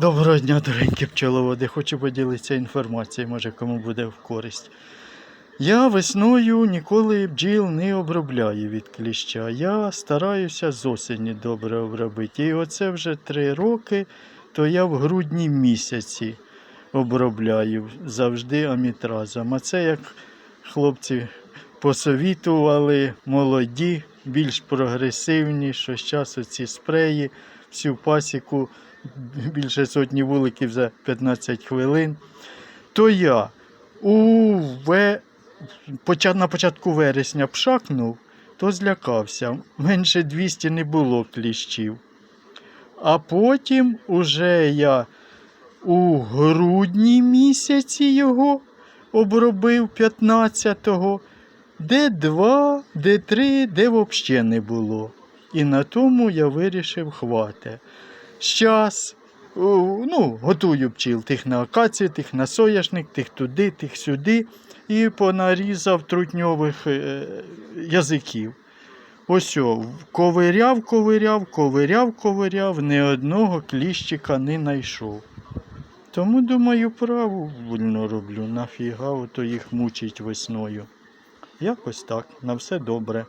Доброго дня, доренькі пчеловоди. Хочу поділитися інформацією, може кому буде в користь. Я весною ніколи бджіл не обробляю від кліща. Я стараюся з осені добре обробити. І оце вже три роки, то я в грудні місяці обробляю завжди амітразом. А це як хлопці посовітували, молоді, більш прогресивні, що зараз оці спреї, всю пасіку більше сотні вуликів за 15 хвилин. То я у поча- на початку вересня пшакнув, то злякався. Менше 200 не було кліщів. А потім уже я у грудні місяці його обробив 15-го, де 2, де 3, де взагалі не було. І на тому я вирішив хвати. Щас, ну, готую пчіл тих на акацію, тих на соняшник, тих туди, тих сюди. І понарізав трутньових е, язиків. Ось о, ковиряв, ковиряв, ковиряв, ковиряв, ні одного кліщика не знайшов. Тому, думаю, правильно роблю, нафіга ото їх мучить весною. Якось так, на все добре.